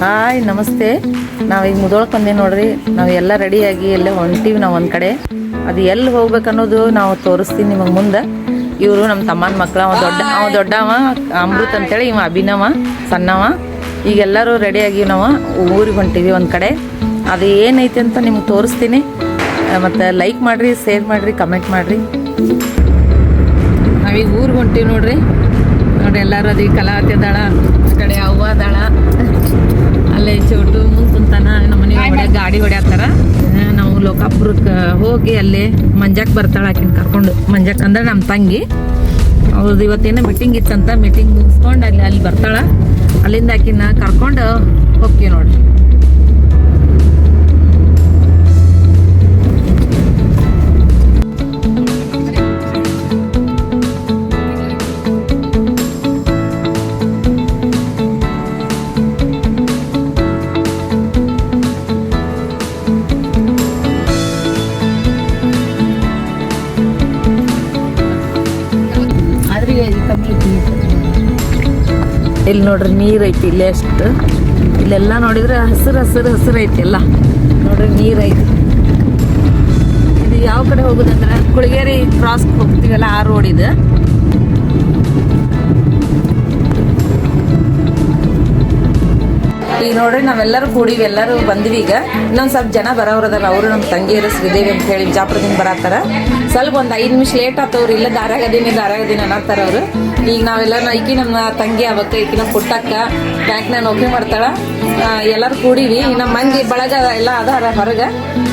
Hi, ನಮಸ್ತೆ. ನಾವೀಗ ಮುದೋಳಕ್ಕೆ ಬಂದೆ ನೋಡ್ರಿ. ನಾವೆಲ್ಲ ರೆಡಿಯಾಗಿ ಎಲ್ಲ ಹೊಂಟೀವಿ ನಾವು ಒಂದು ಕಡೆ. ಅದು ಎಲ್ಲಿ ಹೋಗ್ಬೇಕು ಅನ್ನೋದು ನಾವು ತೋರಿಸ್ತೀನಿ ನಿಮಗೆ ಮುಂದೆ. ಇವರು ನಮ್ಮ ತಮ್ಮನ ಮಕ್ಳು, ಅವ ದೊಡ್ಡ ಅವ ದೊಡ್ಡವ, ಅಮೃತ್ ಅಂತೇಳಿ ಇವ ಅಭಿನವ, ಸಣ್ಣವ. ಈಗೆಲ್ಲರೂ ರೆಡಿಯಾಗಿ ನಾವು ಊರಿಗೆ ಹೊಂಟೀವಿ ಒಂದು ಕಡೆ. ಅದು ಏನೈತೆ ಅಂತ ನಿಮ್ಗೆ ತೋರಿಸ್ತೀನಿ. ಮತ್ತು ಲೈಕ್ ಮಾಡಿರಿ ಶೇರ್ ಮಾಡಿರಿ ಕಮೆಂಟ್ ಮಾಡಿರಿ. ನಾವೀಗ ಊರಿಗೆ ಹೊಂಟೀವಿ ನೋಡ್ರಿ. ನೋಡಿ ಎಲ್ಲರೂ ಅದೀಗ ಕಲಾವತಿ ಅದಾಳ ಆ ಕಡೆ ಅವ್ವ ಅದಾಳ ಅಲ್ಲೇ ಚೋಟು ಮುಂದೆ ಕುಂತಾನ ನಮ್ಮ ಮನೆ ಗಾಡಿ ಹೊಡ್ಯಾತಾರ. ನಾವು ಲೋಕಾಪುರಕ್ಕೆ ಹೋಗಿ ಅಲ್ಲಿ ಮಂಜಾಕ್ ಬರ್ತಾಳ ಆಕಿನ ಕರ್ಕೊಂಡು. ಮಂಜಾಕ್ ಅಂದ್ರೆ ನಮ್ಮ ತಂಗಿ. ಅವ್ರದ್ದು ಇವತ್ತೇನೋ ಮೀಟಿಂಗ್ ಇತ್ತಂತ ಮೀಟಿಂಗ್ ಮುಗಿಸ್ಕೊಂಡು ಅಲ್ಲಿ ಅಲ್ಲಿ ಬರ್ತಾಳ. ಅಲ್ಲಿಂದ ಆಕಿನ ಕರ್ಕೊಂಡು ಹೋಗ್ತೀವಿ ನೋಡ್ರಿ. ಇಲ್ಲಿ ನೋಡ್ರಿ ನೀರ್ ಐತಿ ಇಲ್ಲಿ ಅಷ್ಟು. ಇಲ್ಲೆಲ್ಲ ನೋಡಿದ್ರೆ ಹಸಿರು ಹಸಿರು ಹಸಿರು ಐತಿ ಎಲ್ಲ. ನೋಡ್ರಿ ನೀರು ಐತಿ. ಇದು ಯಾವ ಕಡೆ ಹೋಗುದಂದ್ರೆ ಕುಳಗೇರಿ ಕ್ರಾಸ್ ಹೋಗ್ತೀವಲ್ಲ ಆ ರೋಡ್ ಇದು. ಈಗ ನೋಡ್ರಿ, ನಾವೆಲ್ಲರೂ ಕೂಡಿ ಎಲ್ಲರೂ ಬಂದ್ವಿ ಈಗ. ಇನ್ನೊಂದ್ ಸ್ವಲ್ಪ ಜನ ಬರೋರದಾರ ಅವರು ನಮ್ಮ ತಂಗಿಯರು ಶ್ರೀದೇವಿ ಅಂತ ಹೇಳಿ ಬಿಜಾಪುರದಿಂದ ಬರತ್ತಾರ. ಸ್ವಲ್ಪ ಒಂದ್ ಐದು ನಿಮಿಷ ಲೇಟ್ ಆತವ್ರು ಇಲ್ಲ ದಾರಾಗದೀನಿ ದಾರಾಗದೀನಿ ಅನ್ನತ್ತಾರ ಅವರು. ಈಗ ನಾವೆಲ್ಲ ಈಕಿ ನಮ್ಮ ತಂಗಿ ಆವಕ್ಕ ಈಕಿ ನಮ್ಮ ಪುಟ್ಟಕ್ಕ, ಬ್ಯಾಂಕ್ನಾಗ ನೌಕರಿ ಮಾಡ್ತಾಳ. ಎಲ್ಲರೂ ಕೂಡಿವಿ. ನಮ್ಮ ಮಂದಿ, ಬಳಗ ಎಲ್ಲ ಅದಾರ ಹೊರಗ.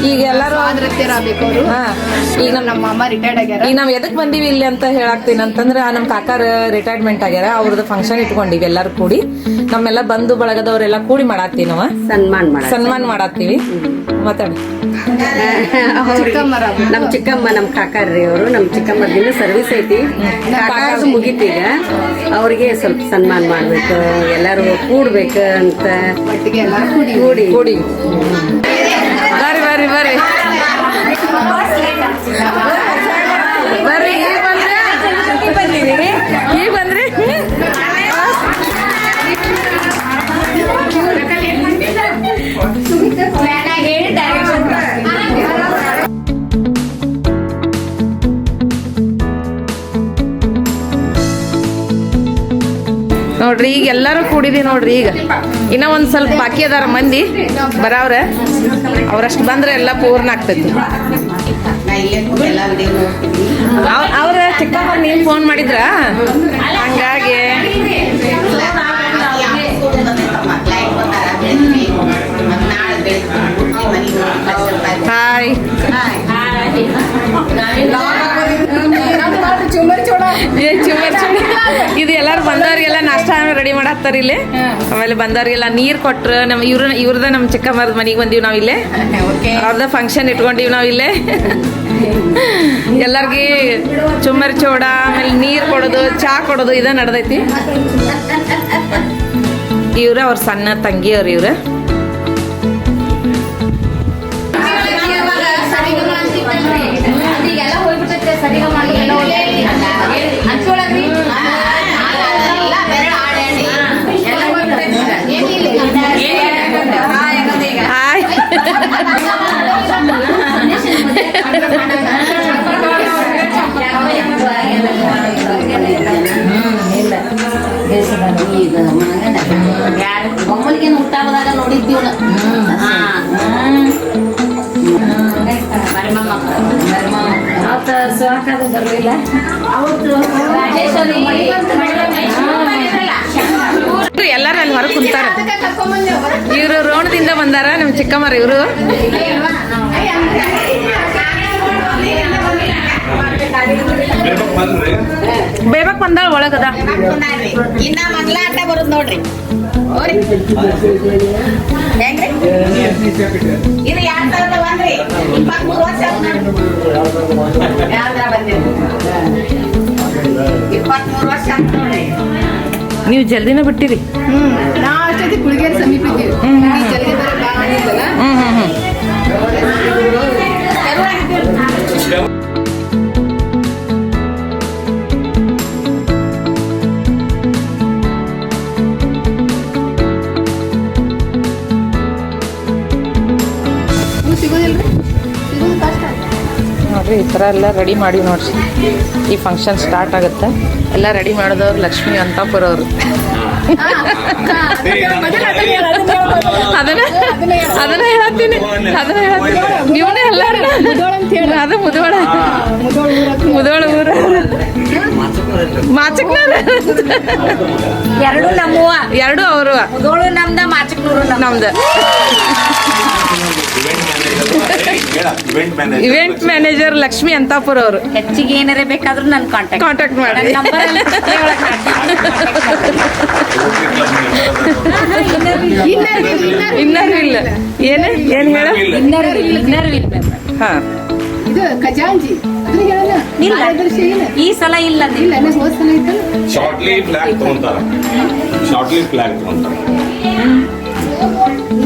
ಈಗ ಎಲ್ಲರೂ ಹಾ. ಈಗ ನಮ್ಮ ಅಮ್ಮ ರಿಟೈರ್ಡ್ ಆಗ್ಯಾರ. ಈಗ ನಾವ್ ಎದಕ್ ಬಂದಿವಿ ಇಲ್ಲಿ ಅಂತ ಹೇಳಾಕ್ತೀನಿ ಅಂತಂದ್ರ ನಮ್ ಕಾಕಾರ ರಿಟೈರ್ಮೆಂಟ್ ಆಗ್ಯಾರ. ಅವ್ರದ್ದು ಫಂಕ್ಷನ್ ಇಟ್ಕೊಂಡಿವಿ ಎಲ್ಲಾರು ಕೂಡಿ. ನಮ್ಮೆಲ್ಲ ಬಂಧು ಬಳಗದವ್ರೆಲ್ಲ ಕೂಡಿ ಮಾಡಾತ್ತೀವಿ ನಾವ. ಸನ್ಮಾನ ಮಾಡ ಸನ್ಮಾನ ಮಾಡಾತ್ತೀವಿ. ಮಾತಾಡಿ. ನಮ್ ಚಿಕ್ಕಮ್ಮ ನಮ್ ಕಾಕಾರ್ರಿ ಅವರು. ನಮ್ ದಿನ ಸರ್ವಿಸ್ ಐತಿ. ಕಾಕಾರ್ದು ಈಗ. ಅವ್ರಿಗೆ ಸ್ವಲ್ಪ ಸನ್ಮಾನ ಮಾಡ್ಬೇಕು. ಎಲ್ಲಾರು ಕೂಡ್ಬೇಕು ಅಂತ. ಕೂಡಿ. ಕೂಡಿ. ಕೂಡಿ ಬರ್ರಿ ನೋಡ್ರಿ ಈಗ ಎಲ್ಲರೂ ಕೂಡಿದಿ ನೋಡ್ರಿ ಈಗ. ಇನ್ನ ಒಂದ್ ಸ್ವಲ್ಪ ಬಾಕಿ ಅದಾರ ಮಂದಿ ಬರಾವ್ರ. ಅವ್ರಷ್ಟು ಬಂದ್ರೆ ಎಲ್ಲ ಪೂರ್ಣ ಆಗ್ತೈತಿ. ಅವ್- ಅವ್ರ ಚಿಕ್ಕಪ್ಪ ನೀನ್ ಫೋನ್ ಮಾಡಿದ್ರ? ಹಂಗಾಗಿ. ಹಾಯ್ ಇದು ಎಲ್ಲಾರು ಬಂದವ್ರಿಗೆಲ್ಲ ನಾಷ್ಟ ರೆಡಿ ಮಾಡತ್ತಾರ ಇಲ್ಲಿ. ಆಮೇಲೆ ಬಂದವ್ರಿಗೆಲ್ಲ ನೀರ್ ಕೊಟ್ರ. ನಮ್ ಇವ್ರ ಇವ್ರದ ನಮ್ ಚಿಕ್ಕಮ್ಮರದ ಮನೆಗೆ ಬಂದೀವಿ ನಾವ್ ಇಲ್ಲೇ. ಅವ್ರದ ಫಂಕ್ಷನ್ ಇಟ್ಕೊಂಡಿವಿ ನಾವ್ ಇಲ್ಲೇ. ಎಲ್ಲಾರ್ಗಿ ಚುಮ್ಮರಿ ಚೋಡ ಆಮೇಲೆ ನೀರ್ ಕೊಡೋದು ಚಾ ಕೊಡೋದು ಇದ ನಡ್ದೈತಿ. ಇವ್ರ ಅವ್ರ ಸಣ್ಣ ತಂಗಿಯವ್ರ ಇವ್ರ. ಹಾಯ್ ಹುಟ್ಟಾಗದಾಗ ನೋಡಿದ್ದೀವಿ ಎಲ್ಲಾರು ಅಲ್ಲಿ ಹೊರಗೆ ಕುಂತಾರ. ಇವರು ರೋಣದಿಂದ ಬಂದಾರ ನಮ್ಮ ಚಿಕ್ಕಮ್ಮರ ಇವರು? ಬೇಬಕ್ ಬಂದಾಳ ಒಳಗದ. ಇನ್ನ ಮಂಗ್ಲ ಆಟ ಬರುದ್ ನೋಡ್ರಿ. ಇದು ಯಾರ್ ತರದ ಬಂದ್ರಿ ಇಪ್ಪತ್ಮೂರು ವರ್ಷ ಆತ್ ನೋಡ್ರಿ. ಯಾವ್ದ್ರ ಬಂದಿರಿ? ಇಪ್ಪತ್ಮೂರು ವರ್ಷ ಆತ್ ನೋಡ್ರಿ. ನೀವು ಜಲ್ದಿನ ಬಿಟ್ಟಿರಿ. ಹ್ಮ್. ನಾ ಅಷ್ಟೊತ್ತಿ ಕುಳಿಗೇರಿ ಸಮೀಪ ಥರ ಎಲ್ಲ ರೆಡಿ ಮಾಡಿ ನೋಡಿಸಿ ಈ ಫಂಕ್ಷನ್ ಸ್ಟಾರ್ಟ್ ಆಗುತ್ತೆ. ಎಲ್ಲ ರೆಡಿ ಮಾಡಿದವ್ರು ಲಕ್ಷ್ಮಿ ಅಂತ ಬರೋರು ಅದನ್ನ ಅದನ್ನ ಹೇಳ್ತೀನಿ. ಅದನ್ನ ಹೇಳ್ತೀನಿ. ನೀವೇ ಎಲ್ಲಾರು ಅದು ಮುದೋಳ ಮುದೋಳ ಊರ ಮಾಚಕ್ನವ್ರ ಎರಡು ನಮ್ಮವ ಎರಡು ಅವರು. ಮುದೋಳು ನಮ್ದ ಮಾಚಕ್ನೂರು ನಮ್ದು. Event manager event manager Lakshmi Antapura ಅವರು. ಹೆಚ್ಚಿಗೆ ಏನಾರ ಬೇಕಾದ್ರೂ ನನ್ನ ಕಾಂಟ್ಯಾಕ್ಟ್ ಕಾಂಟ್ಯಾಕ್ಟ್ ಮಾಡಿ. ನಂಬರ್ ಇನ್ನೂ ಇಲ್ಲ. ಏನು? ಏನು ಹೇಳ? ಇನ್ನರ್ ಇನ್ನರ್ ವಿಲ್ ಹಾ. ಇದು ಖಜಾಂಜಿ ಇಲ್ಲ. ಇಲ್ಲ. ಈ ಸಲ ಇಲ್ಲ ಇಲ್ಲ ಶಾರ್ಟ್ಲಿ ಫ್ಲಾಗ್ ತಗೊಂತಾರ. ಶಾರ್ಟ್ಲಿ ಫ್ಲಾಗ್ ತಗೊಂತಾರ.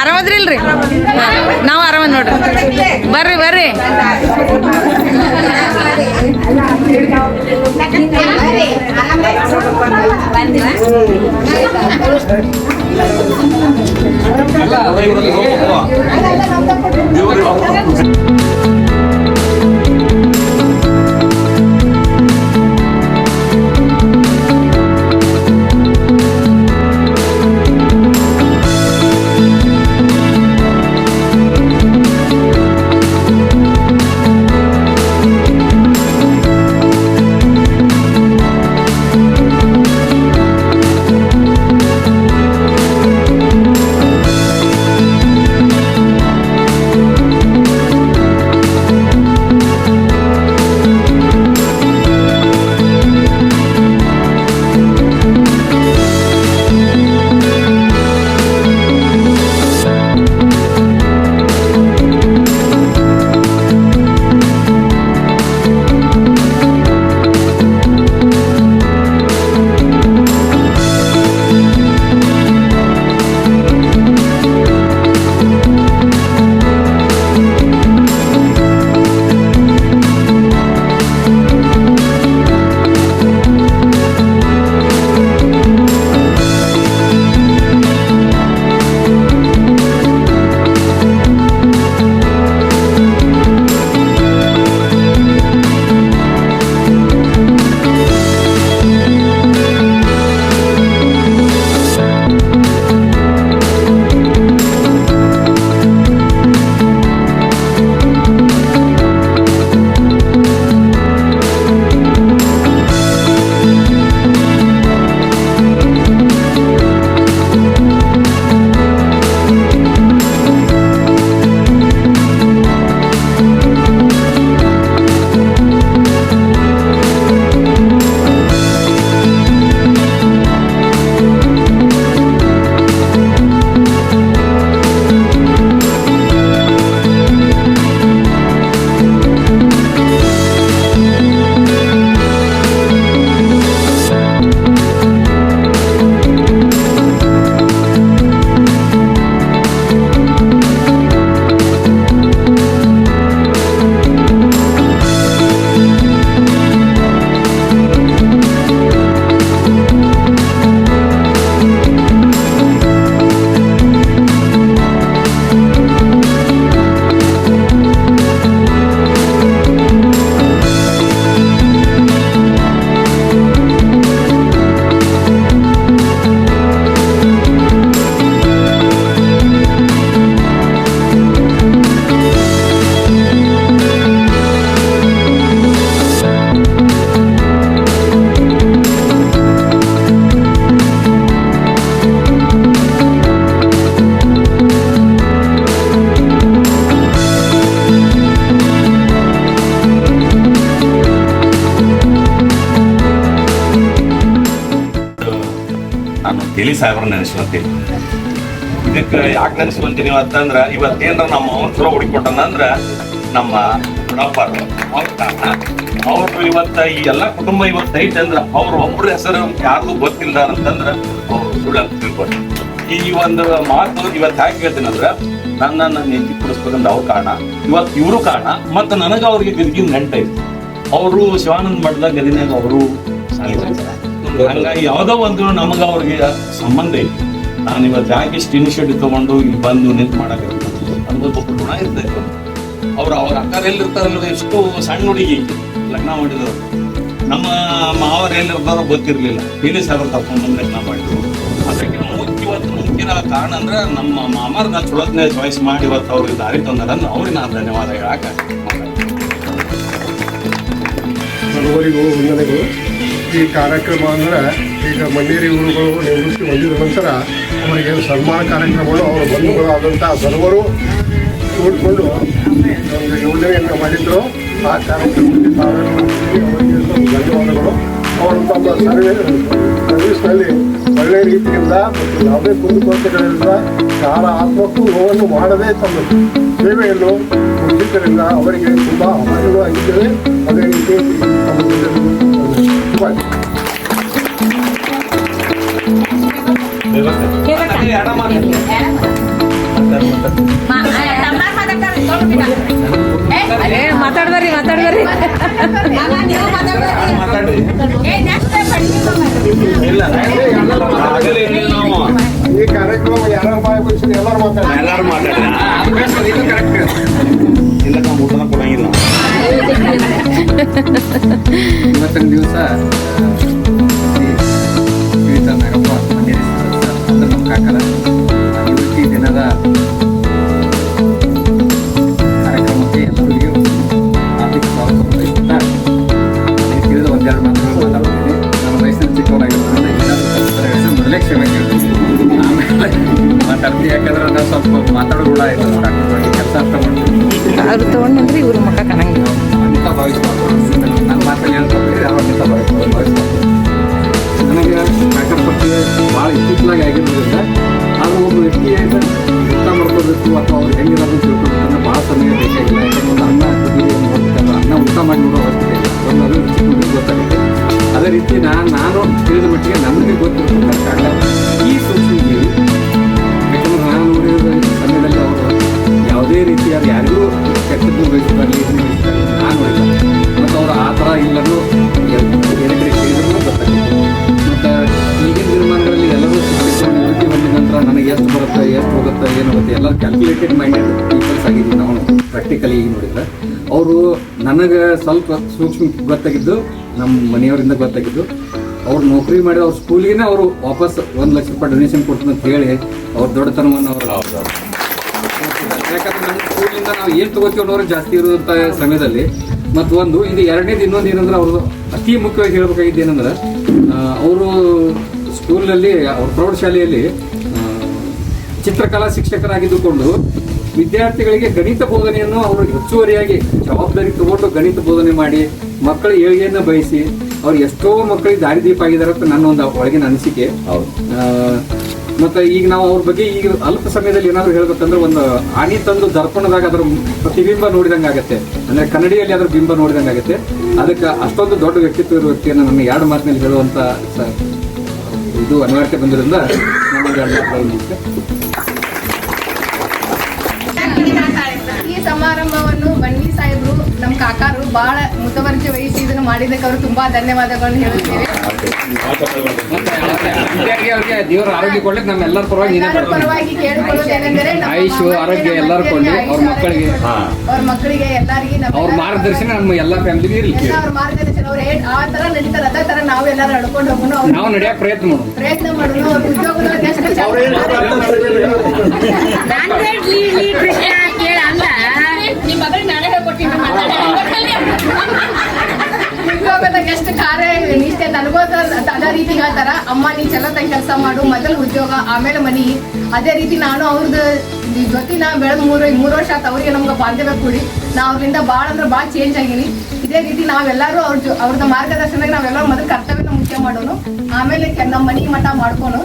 ಆರಾಮದ್ರಿಲ್ರಿ ನಾವು ಆರಾಮ ನೋಡ್ರಿ. ಬರ್ರಿ ಬರ್ರಿ. ತಿಳಿ ಸಾಹೇಬ್ರ ನೆನೆಸ್ಕೊಂತೀನಿ ಇದಕ್ಕೆ ಯಾಕೆ ನೆನೆಸ್ಕೊಂತೀನಿ ಅಂತಂದ್ರ, ಇವತ್ತೇನ್ರ ನಮ್ಮ ಅವನ್ ಚಲೋ ಹುಡುಕೊಟ್ಟನ ಅಂದ್ರ, ನಮ್ಮ ದೊಡ್ಡಪ್ಪ ಅವರು. ತಾತ ಅವ್ರು ಇವತ್ತ ಈ ಎಲ್ಲಾ ಕುಟುಂಬ ಇವತ್ತು ಐತೆ ಅಂದ್ರ, ಅವ್ರ ಒಬ್ಬರ ಹೆಸರು ಯಾರಿಗೂ ಗೊತ್ತಿಲ್ಲ ಅಂತಂದ್ರೆ, ಅವ್ರು ಸುಳ್ಳು ಅಂತ ತಿಳ್ಕೊಂಡು ಈ ಒಂದು ಮಾತು ಇವತ್ತು ಯಾಕೆ ಹೇಳ್ತೀನಿ ಅಂದ್ರ, ನನ್ನ ನನ್ನ ಕುಡಿಸ್ಬೇಕಂತ ಅವ್ರ ಕಾರಣ. ಇವತ್ತು ಇವರು ಕಾರಣ, ಮತ್ತು ನನಗೆ ಅವ್ರಿಗೆ ಗದಗಿನ ನೆಂಟೈತಿ. ಅವರು ಶಿವಾನಂದ ಮಠದ ಗದಿನಾಗ ಅವರು ಹಂಗಾಗಿ ಯಾವುದೋ ಒಂದು ನಮಗೆ ಅವ್ರಿಗೆ ಸಂಬಂಧ ಐತಿ ನಾನು ಇವತ್ತು ಯಾಕೆ ಇಷ್ಟು ಇನಿಷಿಯೇಟಿವ್ ತಗೊಂಡು ಇಲ್ಲಿ ಬಂದು ನಿಂತು ಮಾಡಕ್ಕೆ ನಮ್ಗೊಂದು ಋಣ ಇರ್ತೈತೆ ಅವ್ರು ಅವ್ರ ಅಕ್ಕರ್ ಎಲ್ಲಿರ್ತಾರಲ್ಲ ಎಷ್ಟು ಸಣ್ಣ ಹುಡುಗಿ ಲಗ್ನ ಮಾಡಿದ್ರು ನಮ್ಮ ಮಾವರ ಎಲ್ಲಿರ್ತಾರೋ ಗೊತ್ತಿರ್ಲಿಲ್ಲ. ಇಲ್ಲಿ ಸಾವಿರ ತಗೊಂಡು ಲಗ್ನ ಮಾಡಿದ್ರು. ಅದಕ್ಕೆ ಮುಖ್ಯ ಇವತ್ತು ಮುಖ್ಯನ ಕಾರಣ ಅಂದ್ರೆ ನಮ್ಮ ಮಾಮರ್ ನಾನು ಚೊಲೋತ್ನೇ ಚಾಯ್ಸ್ ಮಾಡಿ ಇವತ್ತು ಅವ್ರಿಗೆ ದಾರಿ ತಂದರನ್ನು ಅವ್ರಿಗೆ ನಾನು ಧನ್ಯವಾದ ಹೇಳಾಕ ಸರ್ವರಿಗೂ ವಂದನೆಗಳು ಈ ಕಾರ್ಯಕ್ರಮ ಅಂದರೆ ಈಗ ಮಂಡೇರಿ ಊರುಗಳು ನಿವೃತ್ತಿ ಹೊಂದಿದ ನಂತರ ಅವರಿಗೆ ಸನ್ಮಾನ ಕಾರ್ಯಕ್ರಮಗಳು, ಅವರ ಬಂಧುಗಳು ಆದಂಥ ಸರ್ವರು ಕೂಡಿಕೊಂಡು ಒಂದು ಯೋಜನೆಯನ್ನು ಮಾಡಿದ್ರು ಆ ಕಾರ್ಯಕ್ರಮದಲ್ಲಿ. ಅವರಿಗೆ ಧನ್ಯವಾದಗಳು ಅವರು ತಮ್ಮ ಸರ್ವೆ, ಸರ್ವಿಸ್ನಲ್ಲಿ ಒಳ್ಳೆಯ ರೀತಿಯಿಂದ ಮತ್ತು ಯಾವುದೇ ಕುಂದುಕೊರತೆಗಳಿಂದ ಯಾರ ಆತ್ಮಕ್ಕೂ ನೋವನ್ನು ಮಾಡದೇ ತಮ್ಮ ಸೇವೆಯನ್ನು ಮುಗಿದ್ದರಿಂದ ಅವರಿಗೆ ತುಂಬ ಅಭಿನಂದನೆ ಆಗಿದ್ದೇವೆ ಅದೇ ರೀತಿ ಏನಿಲ್ಲ ನಾವು ಈ ಕಾರ್ಯಕ್ರಮ ಯಾರು ಭಾಗವಹಿಸಿದ್ರೆ ಎಲ್ಲರೂ ಎಲ್ಲರೂ ಮಾತಾಡಿ ಇಲ್ಲ ನಾವು ಇವತ್ತಿನ ದಿವಸ ಗೊತ್ತಾಗಿದ್ದು ನಮ್ಮ ಮನೆಯವರಿಂದ ಗೊತ್ತಾಗಿದ್ದು, ಅವ್ರು ನೌಕರಿ ಮಾಡಿ ಅವ್ರ ಸ್ಕೂಲಿಗೆ ಅವರು ವಾಪಸ್ ಒಂದು ಲಕ್ಷ ರೂಪಾಯಿ ಡೊನೇಷನ್ ಕೊಡ್ತೀನಿ ಅಂತ ಹೇಳಿ ಅವ್ರ ದೊಡ್ಡತನವನ್ನು ಅವರು ಯಾಕಂದ್ರೆ ನಮ್ಮ ಸ್ಕೂಲಿಂದ ನಾವು ಏನು ತಗೋತೀವಿ ಅನ್ನೋರು ಜಾಸ್ತಿ ಇರುವಂಥ ಸಮಯದಲ್ಲಿ. ಮತ್ತು ಒಂದು, ಇದು ಎರಡನೇದು ಇನ್ನೊಂದು ಏನಂದ್ರೆ ಅವರು ಅತಿ ಮುಖ್ಯವಾಗಿ ಹೇಳಬೇಕಾಗಿದ್ದು ಏನಂದ್ರೆ ಅವರು ಸ್ಕೂಲಲ್ಲಿ ಅವ್ರ ಪ್ರೌಢಶಾಲೆಯಲ್ಲಿ ಚಿತ್ರಕಲಾ ಶಿಕ್ಷಕರಾಗಿದ್ದುಕೊಂಡು ವಿದ್ಯಾರ್ಥಿಗಳಿಗೆ ಗಣಿತ ಬೋಧನೆಯನ್ನು ಅವರು ಹೆಚ್ಚುವರಿಯಾಗಿ ಜವಾಬ್ದಾರಿ ತಗೊಂಡು ಗಣಿತ ಬೋಧನೆ ಮಾಡಿ ಮಕ್ಕಳ ಏಳಿಗೆಯನ್ನು ಬಯಸಿ ಅವ್ರು ಎಷ್ಟೋ ಮಕ್ಕಳಿಗೆ ದಾರಿದೀಪ ಆಗಿದ್ದಾರೆ ಅಂತ ನನ್ನ ಒಂದು ಒಳಗಿನ ಅನಿಸಿಕೆ. ಮತ್ತೆ ಈಗ ನಾವು ಅವ್ರ ಬಗ್ಗೆ ಈಗ ಅಲ್ಪ ಸಮಯದಲ್ಲಿ ಏನಾದ್ರು ಹೇಳ್ಬೇಕಂದ್ರೆ ಒಂದು ಆನಿ ತಂದು ದರ್ಪಣದಾಗ ಅದ್ರ ಪ್ರತಿಬಿಂಬ ನೋಡಿದಂಗೆ ಆಗುತ್ತೆ. ಅಂದ್ರೆ ಕನ್ನಡಿಯಲ್ಲಿ ಅದರ ಬಿಂಬ ನೋಡಿದಂಗೆ ಆಗುತ್ತೆ. ಅದಕ್ಕೆ ಅಷ್ಟೊಂದು ದೊಡ್ಡ ವ್ಯಕ್ತಿತ್ವ ಇರೋ ವ್ಯಕ್ತಿಯನ್ನು ನನ್ನ ಎರಡು ಮಾತಿನಲ್ಲಿ ಹೇಳುವಂತ ಇದು ಅನಿವಾರ್ಯತೆ ಬಂದಿರೋದ್ರಿಂದ ನಮಗೆ ಎರಡು ಮಾತುಗಳು ಈ ಸಮಾರಂಭವನ್ನು ಬನ್ನಿ ಸಾಹೇಬ್ರು. ನಮ್ಮ ಕಾಕಾರು ಬಹಳ ಮುತುವರ್ಜಿ ವಹಿಸಿ ಇದನ್ನು ಮಾಡಿದ್ದಕ್ಕೆ ಅವರು ತುಂಬಾ ಧನ್ಯವಾದಗಳನ್ನು ಹೇಳುತ್ತೇವೆ. ಅವ್ರಿಗೆ ದೇವರ ಆರೋಗ್ಯ ಕೊಡ್ಲಿಕ್ಕೆ ನಮ್ಮ ಎಲ್ಲರ ಪರವಾಗಿ ನೀನೇ ಎಲ್ಲರ ಕೊಡ್ತೀನಿ ಪರವಾಗಿ ಕೇಳಿಕೊಳ್ಳುವುದೇನೆಂದರೆ ನಮ್ಮ ಆಯುಷು, ಮಕ್ಕಳಿಗೆ, ಆರೋಗ್ಯ ನಮ್ಮ ಎಲ್ಲರೂ ಕೊಡ್ಲಿ, ಅವ್ರ ಮಕ್ಕಳಿಗೆ. ಅವ್ರ ಮಕ್ಕಳಿಗೆ ಎಲ್ಲರಿಗೆ ನಮ್ಮ ಅವ್ರ ಮಾರ್ಗದರ್ಶನ ನಮ್ಮ ಎಲ್ಲ ಫ್ಯಾಮಿಲಿಗೆ ಎಲ್ಲ ಅವ್ರ ಮಾರ್ಗದರ್ಶನ ಅವ್ರು ಏನ್ ಆ ತರ ನಡೀತಾರೆ ಅದೇ ತರ ನಾವು ಎಲ್ಲರೂ ನಡ್ಕೊಂಡು ಹೋಗೋಣ. ಅವ್ರ ನಾವು ನಡೆಯಕ್ಕೆ ಪ್ರಯತ್ನ ಮಾಡೋಣ. ಪ್ರಯತ್ನ ಮಾಡೋಣ ಅವ್ರ ಉದ್ಯೋಗದೊಳಗೆ ಎಷ್ಟು ಚೆನ್ನಾಗಿ ನಿಮ್ಮ ಮಗಳ ನಾನೇ ಎಷ್ಟು ಕಾರ್ಯ ನಿಷ್ಠೆ ನನಗೋದ ಅದ ರೀತಿ ಹೇಳ್ತಾರ, ಅಮ್ಮ, ನೀ ಚಲೋ ತಂಗ ಕೆಲಸ ಮಾಡು, ಮೊದಲು ಉದ್ಯೋಗ, ಆಮೇಲೆ ಮನಿ. ಅದೇ ರೀತಿ ನಾನು ಅವ್ರದ್ದು ಜೊತೆ ನಾ ಬೆಳೆದ ಮೂರು ಮೂರು ವರ್ಷ ಆತ ಅವ್ರಿಗೆ ನಮ್ಗೆ ಬಾಂಧವ್ಯ ಕೂಡಿ, ನಾ ಅವ್ರಿಂದ ಭಾಳ ಅಂದ್ರೆ ಭಾಳ ಚೇಂಜ್ ಆಗೀನಿ. ಇದೇ ರೀತಿ ನಾವೆಲ್ಲರೂ ಅವ್ರ ಜೊ ಅವ್ರದ್ದು ಮಾರ್ಗದರ್ಶನದಾಗ ನಾವೆಲ್ಲರೂ ಮೊದಲು ಕರ್ತವ್ಯನ ಮುಖ್ಯ ಮಾಡೋಣ ಆಮೇಲೆ ನಮ್ಮ ಮನಿ ಮಠ ಮಾಡ್ಕೊನು.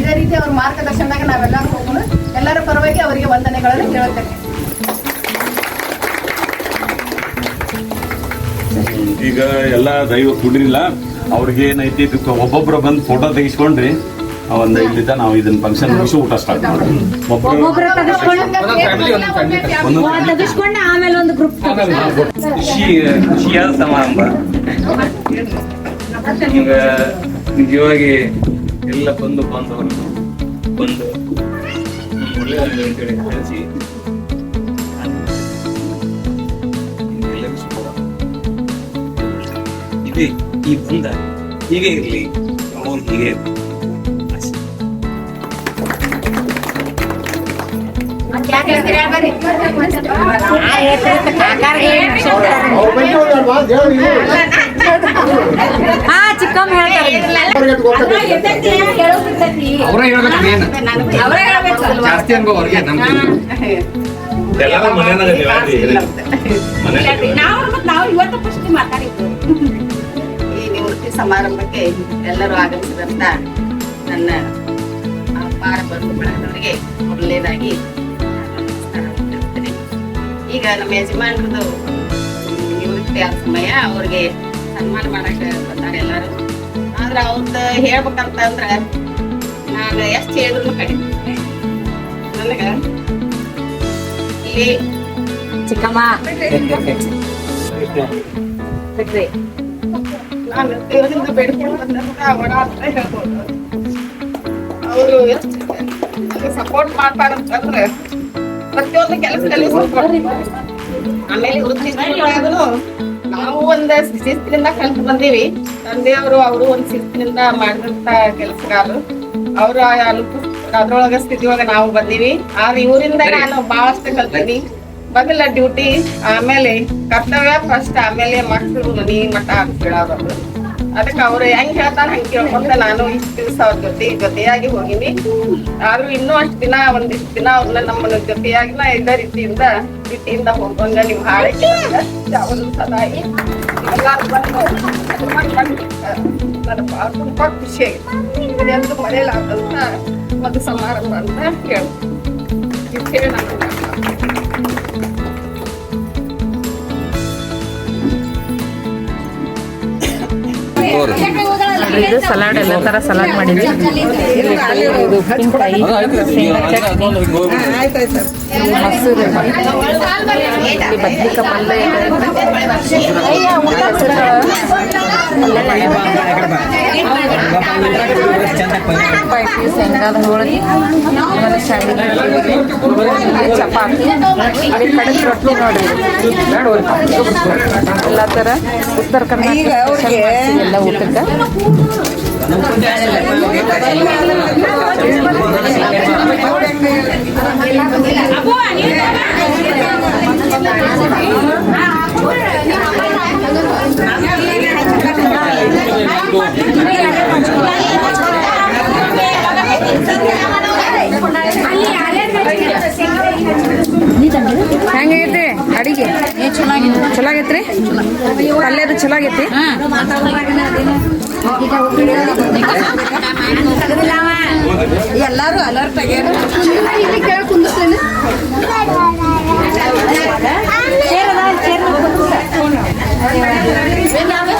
ಇದೇ ರೀತಿ ಅವ್ರ ಮಾರ್ಗದರ್ಶನದಾಗ ನಾವೆಲ್ಲರೂ ಹೋಗೋಣ ಎಲ್ಲರ ಪರವಾಗಿ ಅವರಿಗೆ ವಂದನೆಗಳನ್ನು ಕೇಳುತ್ತೇನೆ ಈಗ ಎಲ್ಲ ದೈವ ಕುಡಿರಿಲ್ಲ ಅವ್ರಿಗೆ ಏನೈತಿ ಒಬ್ಬೊಬ್ರು ಬಂದು ಫೋಟೋ ತೆಗಿಸ್ಕೊಂಡ್ರಿ ಒಂದ್ ಇಲ್ಲಿದ್ದ ನಾವು ಇದನ್ನ ಫಂಕ್ಷನ್ ಮುಗಿಸಿ ಊಟ ಸ್ಟಾರ್ಟ್ ಖುಷಿ ಖುಷಿಯಾದ ಸಮಾರಂಭ. ಈಗ ನಿಜವಾಗಿ ಎಲ್ಲ ಬಂದು ಬಾಂಧವರು ಬಂದು ಒಳ್ಳೆಯದಾಗಲಿ ಅಂತೇಳಿ ತಿಳಿಸಿ ಇದು ಈ ಬಂದ ಹೀಗೆ ಇರಲಿ ಅವನು ಹೀಗೆ ಹಾ ಚಿಕ್ಕಮ್ಮ ಹೇಳ್ತಾರೆ. ಅವ್ರಿಗೆ ಗೊತ್ತಾಗ್ತದೆ. ಅವರೇ ಹೇಳ್ಬೇಕು ಏನು ಜಾಸ್ತಿ ಅನ್ಕೋ ಅವ್ರಿಗೆ ನಮ್ಗೆ. ಎಲ್ಲರ ಮನೆಯಾಗ ನೀವ್ಯಾರಿ ನಾವು ನಾವು ಇವತ್ತು ಫಸ್ಟ್ ಮಾತಾಡಿದ್ದು. ಸಮಾರಂಭಕ್ಕೆ ಎಲ್ಲರೂ ಆಗಮಿಸಿದಂತ ನನ್ನ ಅಪಾರ ಬಂಧು ಬಳಗದವರಿಗೆ ಒಳ್ಳೆಯದಾಗಿ. ಈಗ ನಮ್ಮ ಯಜಮಾನರದು ನಿವೃತ್ತಿ ಆದ ಸಮಯ ಅವ್ರಿಗೆ ಸನ್ಮಾನ ಮಾಡಕ್ಕೆ ಬರ್ತಾರೆ ಎಲ್ಲರೂ. ಆದ್ರೆ ಅವ್ರದ್ದು ಹೇಳ್ಬೇಕಂತಂದ್ರ ನಾನು ಎಷ್ಟು ಹೇಳಿದ್ರು ಕಡಿಮೆ. ನನಗ ಇಲ್ಲಿ ಚಿಕ್ಕಮ್ಮ. ನಾನು ಬೇಡ್ಕೊಂಡು ಬಂದಂತ ಅಂತ ಹೇಳ್ಬೋದು. ಅವರು ಸಪೋರ್ಟ್ ಮಾಡ್ತಾರೆ ಅಂತಂದ್ರೆ ಪ್ರತಿಯೊಂದು ಕೆಲಸದಲ್ಲಿ ಸಪೋರ್ಟ್ ಆಮೇಲೆ ವೃತ್ತಿ ನಾವು ಒಂದ್ ಶಿಸ್ತಿನಿಂದ ಕಲ್ತು ಬಂದೀವಿ. ತಂದೆಯವರು ಅವರು ಒಂದ್ ಶಿಸ್ತಿನಿಂದ ಮಾಡಿದಂತ ಕೆಲಸಗಾರರು. ಅವ್ರ ಅನುಕೂಲ ಅದ್ರೊಳಗ ಒಳಗ ನಾವು ಬಂದೀವಿ. ಆದ್ರೆ ಇವರಿಂದ ನಾನು ಬಹಳಷ್ಟು ಕಲ್ತೀನಿ. ಮೊದಲ ಡ್ಯೂಟಿ ಆಮೇಲೆ ಕರ್ತವ್ಯ ಫಸ್ಟ್ ಆಮೇಲೆ ಮಕ್ಕಳು ಮನಿ ಮಠ ಅಂತ ಹೇಳೋದು ಅದಕ್ಕೆ ಅವ್ರು ಹೆಂಗ್ ಹೇಳ್ತಾರ ಹಂಗೆ ಕೇಳ್ಕೊಂತ ನಾನು ಇಷ್ಟು ದಿವಸ ಅವ್ರ ಜೊತೆ ಜೊತೆಯಾಗಿ ಹೋಗಿನಿ. ಆದ್ರೂ ಇನ್ನೂ ಅಷ್ಟು ದಿನ, ಒಂದಿಷ್ಟು ದಿನ ಅವ್ರನ್ನ ನಮ್ಮನ್ನ ಜೊತೆಯಾಗಿನ ಇದೇ ರೀತಿಯಿಂದ ರೀತಿಯಿಂದ ಹೋಗೋಂಗ ನೀವು ಹಾಳೆ ಅವರು ಸದಾ ಎಲ್ಲಾರು ಬಂದು ನನಗೆ ತುಂಬಾ ಖುಷಿ ಆಗಿದೆ ಇದೆಂದು ಮರೆಯಲಾಗದಂತ ಒಂದು ಸಮಾರಂಭ ಅಂತ ಹೇಳು ಇದು ಸಲಾಡ್ ಎಲ್ಲ ತರ ಸಲಾಡ್ ಮಾಡಿದ್ವಿ. ಉಪ್ಪಿನಕಾಯಿ ಶೇಂಗಾ ಚಟ್ನಿ ಮೊಸರು ಇಲ್ಲಿ ಬದ್ನಿಕಾಯಿ ಪಲ್ಯ ಶೇಂಗಾದ ಹೋಳಿಗೆ ಆಮೇಲೆ ಶಾವಿಗೆ ಚಪಾತಿ ಇಲ್ಲಿ ಕಡಕ್ ರೊಟ್ಟಿ ನೋಡ್ರಿ ಎಲ್ಲ ಥರ ಉತ್ತರ ಕರ್ನಾಟಕ ಎಲ್ಲ ಊಟಕ್ಕೆ ಹೆಂಗೈತಿ ಅಡಿಗೆ? ಚಲಾಗೈತ್ರಿ? ಪಲ್ಯದು ಚಲಾಗೈತಿ ಎಲ್ಲಾರು ಅಲರ್ಟ್ ಆಗ್ಯಾರ. ಶೇಂಗಾ ಹೋಳಿಗೆ ನಾವು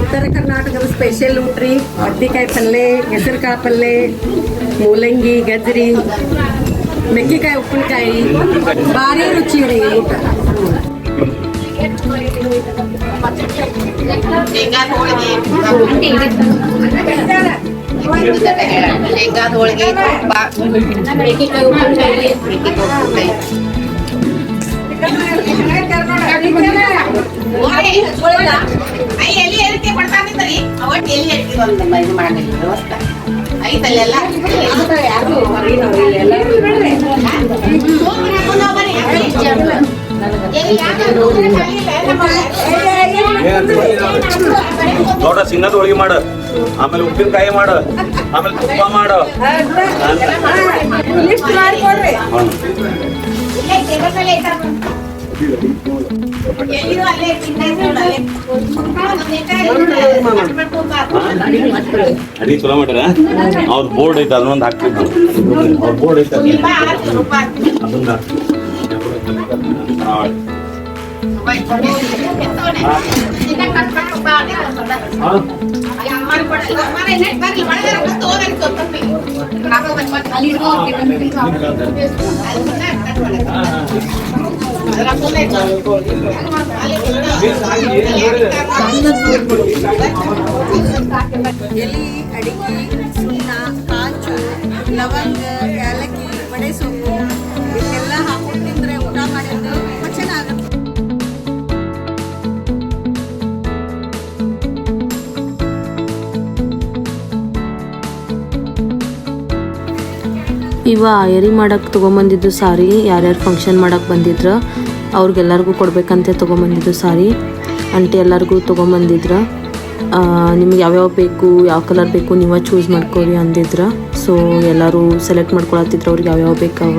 ಉತ್ತರ ಕರ್ನಾಟಕದ ಸ್ಪೆಷಲ್ ಊಟ್ರಿ ಬದ್ನಿಕಾಯಿ ಪಲ್ಲೆ ಹೆಸರುಕಾಯಿ ಪಲ್ಲೆ, ಮೂಲಂಗಿ, ಗಜ್ರಿ, ಮೆಕ್ಕೆಕಾಯಿ, ಉಪ್ಪಿನಕಾಯಿ, ಭಾರಿ ರುಚಿ ರೀ ಊಟ. ಶೇಂಗಾದ ಹೋಳಿಗೆ ಶೇಂಗಾದ ತುಪ್ಪ ಎಲ್ಲಿ ಇದು ಮಾಡಲಿಲ್ಲ ವ್ಯವಸ್ಥೆ ಐತಲ್ಲೆಲ್ಲ ಯಾರು ದೊಡ್ಡ ಸಿನ್ನದ ಹೋಳಿಗೆ ಮಾಡ. ಆಮೇಲೆ ಉಪ್ಪಿನಕಾಯಿ ಮಾಡು. ಆಮೇಲೆ ತುಪ್ಪ ಮಾಡು. ಅಡಿ ಚಲೋ ಮಾಡ್ರ ಅವ್ರ ಬೋರ್ಡ್ ಐತೆ ಅದನ್ನೊಂದು ಹಾಕ್ತಿದ್ದು ಅವ್ರ ಬೋರ್ಡ್ ಐತೆ ಅದನ್ನ ಹಾ. ಎಲೆ ಅಡಿಕೆ ಸುಣ್ಣ ಕಾಚು ಲವಂಗ ಏಲಕ್ಕಿ ಬಡೆ ಸೊಪ್ಪು ಇವ ಆಯರಿ ಮಾಡಕ್ಕೆ ತೊಗೊಂಬಂದಿದ್ದು ಸಾರಿ, ಯಾರ್ಯಾರು ಫಂಕ್ಷನ್ ಮಾಡಕ್ಕೆ ಬಂದಿದ್ರು, ಅವ್ರಿಗೆಲ್ಲರಿಗೂ ಕೊಡಬೇಕಂತ ತೊಗೊಂಬಂದಿದ್ದು ಸಾರಿ ಅಂಟಿ ಎಲ್ಲರಿಗೂ ತೊಗೊಂಬಂದಿದ್ರು. ನಿಮ್ಗೆ ಯಾವ್ಯಾವ ಬೇಕು, ಯಾವ ಕಲರ್ ಬೇಕು ನೀವೇ ಚೂಸ್ ಮಾಡ್ಕೊರಿ ಅಂದಿದ್ರ. ಸೊ ಎಲ್ಲರೂ ಸೆಲೆಕ್ಟ್ ಮಾಡ್ಕೊಳತ್ತಿದ್ರು ಅವ್ರಿಗೆ ಯಾವ್ಯಾವ ಬೇಕಾವ.